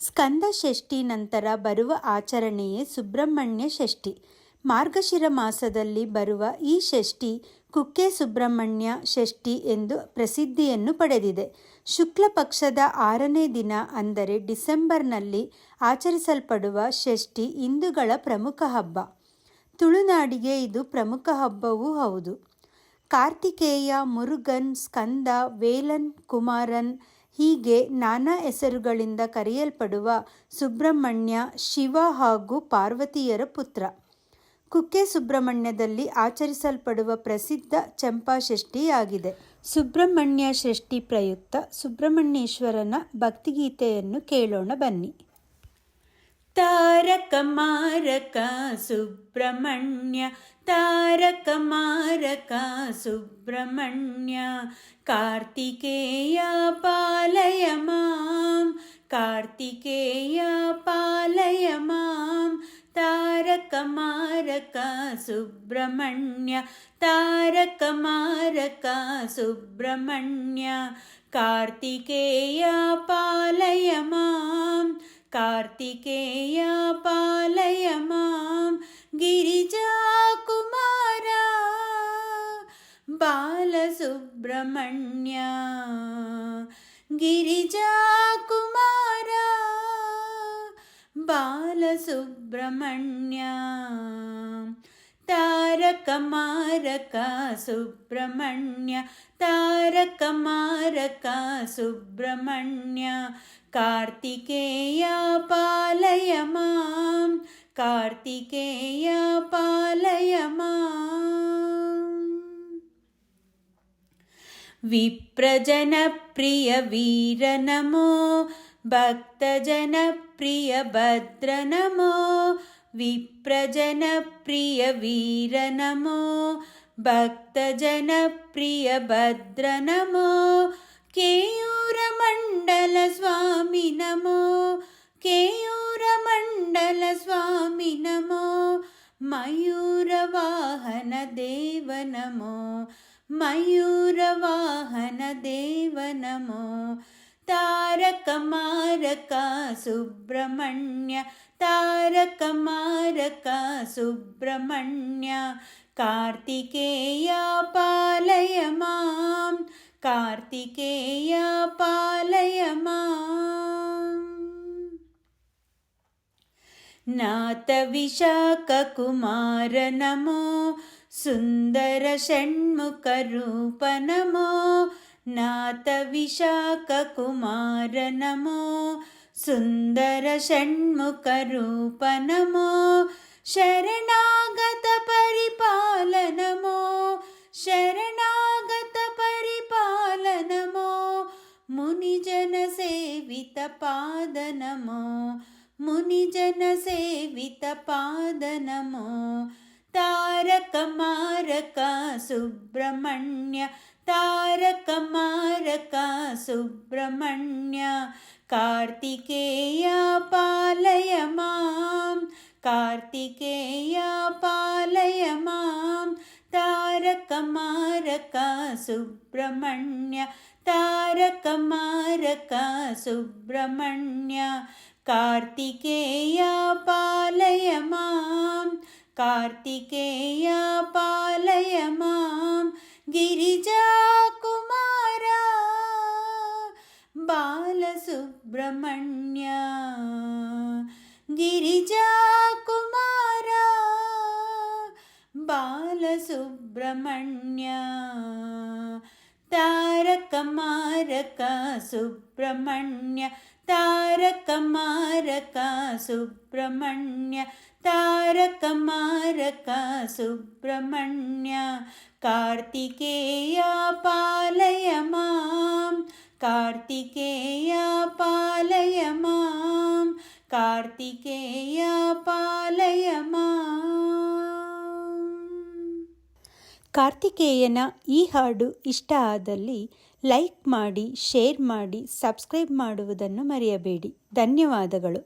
ಸ್ಕಂದ ಷಷ್ಠಿ ನಂತರ ಬರುವ ಆಚರಣೆಯೇ ಸುಬ್ರಹ್ಮಣ್ಯ ಷಷ್ಠಿ. ಮಾರ್ಗಶಿರ ಮಾಸದಲ್ಲಿ ಬರುವ ಈ ಷಷ್ಠಿ ಕುಕ್ಕೆ ಸುಬ್ರಹ್ಮಣ್ಯ ಷಷ್ಠಿ ಎಂದು ಪ್ರಸಿದ್ಧಿಯನ್ನು ಪಡೆದಿದೆ. ಶುಕ್ಲ ಪಕ್ಷದ ಆರನೇ ದಿನ ಅಂದರೆ ಡಿಸೆಂಬರ್ನಲ್ಲಿ ಆಚರಿಸಲ್ಪಡುವ ಷಷ್ಠಿ ಹಿಂದೂಗಳ ಪ್ರಮುಖ ಹಬ್ಬ. ತುಳುನಾಡಿಗೆ ಇದು ಪ್ರಮುಖ ಹಬ್ಬವೂ ಹೌದು. ಕಾರ್ತಿಕೇಯ, ಮುರುಗನ್, ಸ್ಕಂದ, ವೇಲನ್, ಕುಮಾರನ್ ಹೀಗೆ ನಾನಾ ಹೆಸರುಗಳಿಂದ ಕರೆಯಲ್ಪಡುವ ಸುಬ್ರಹ್ಮಣ್ಯ, ಶಿವ ಹಾಗೂ ಪಾರ್ವತಿಯರ ಪುತ್ರ. ಕುಕ್ಕೆ ಸುಬ್ರಹ್ಮಣ್ಯದಲ್ಲಿ ಆಚರಿಸಲ್ಪಡುವ ಪ್ರಸಿದ್ಧ ಚಂಪಾಷಷ್ಠಿಯಾಗಿದೆ. ಸುಬ್ರಹ್ಮಣ್ಯ ಷಷ್ಠಿ ಪ್ರಯುಕ್ತ ಸುಬ್ರಹ್ಮಣ್ಯೇಶ್ವರನ ಭಕ್ತಿಗೀತೆಯನ್ನು ಕೇಳೋಣ ಬನ್ನಿ. താരക മാരക സുബ്രഹ്മണ്യ താരക മാരക സുബ്രഹ്മണ്യ കാർത്തികേയ പാലയ മാം കാർത്തികേയ പാലയ മാം താരക മാരക സുബ്രഹ്മണ്യ താരക മാരക സുബ്രഹ്മണ്യ കാർത്തികേയ പാ कार्तिकेया पालय मां गिरिजाकुमारा बालसुब्रह्मण्या गिरिजाकुमारा बालसुब्रह्मण्या तारकमारका सुब्रह्मण्य तारकमारका सुब्रह्मण्य कार्तिकेया पालय मां कार्तिकेया पालय मा विप्रजनप्रियवीर नमो भक्तजनप्रियभद्र नमो विप्रजनप्रियवीर नमो भक्तजनप्रियभद्र नमो केयूरमण्डलस्वामि नमो केयूरमण्डलस्वामि नमो मयूरवाहनदेव नमो मयूरवाहनदेव नमो താരക മാരക സുബ്രഹ്മണ്യ താരക മാരക സുബ്രഹ്മണ്യ കാർത്തികേയ പാലയ മാം കാർത്തികേയ പാലയ മാം നാഥ വിശാഖ കുമാര നമോ സുന്ദര ഷൺമുഖ നമോ नातविशाखकुमारनमो सुन्दरषण्मुखरूप नमो शरणागतपरिपाल नमो शरणागत परिपालनमो शरणागत परिपालनमो मुनिजनसेवितपादनमो मुनिजनसेवितपादनम्। താരക മാരക സുബ്രഹ്മണ്യ താരക മാരക സുബ്രഹ്മണ്യ കാർത്തികേയ പാലയ മാം കാർത്തികേയ പാലയ മാം താരക മാരക സുബ്രഹ്മണ്യ താരക മാരക സുബ്രഹ്മണ്യ കാർത്തികേയ പാലയ മാം കാർത്തികേയ പാലയമാം മാം ബാലസുബ്രഹ്മണ്യ. ഗിരിജകുമാര ബാലസുബ്രഹ്മണ്യ. താരക സുബ്രഹ്മണ്യ താരക മാരക സുബ്രഹ്മണ്യ താരക മാരക സുബ്രഹ്മണ്യ കാർത്തികേയ പാലയ മാം കാർത്തികേയ പാലയ മാം കാർത്തികേയ പാലയ മാം ಕಾರ್ತಿಕೇಯನ ಈ ಹಾಡು ಇಷ್ಟ ಆದಲ್ಲಿ ಲೈಕ್ ಮಾಡಿ ಶೇರ್ ಮಾಡಿ ಸಬ್ಸ್ಕ್ರೈಬ್ ಮಾಡುವುದನ್ನು ಮರೆಯಬೇಡಿ. ಧನ್ಯವಾದಗಳು.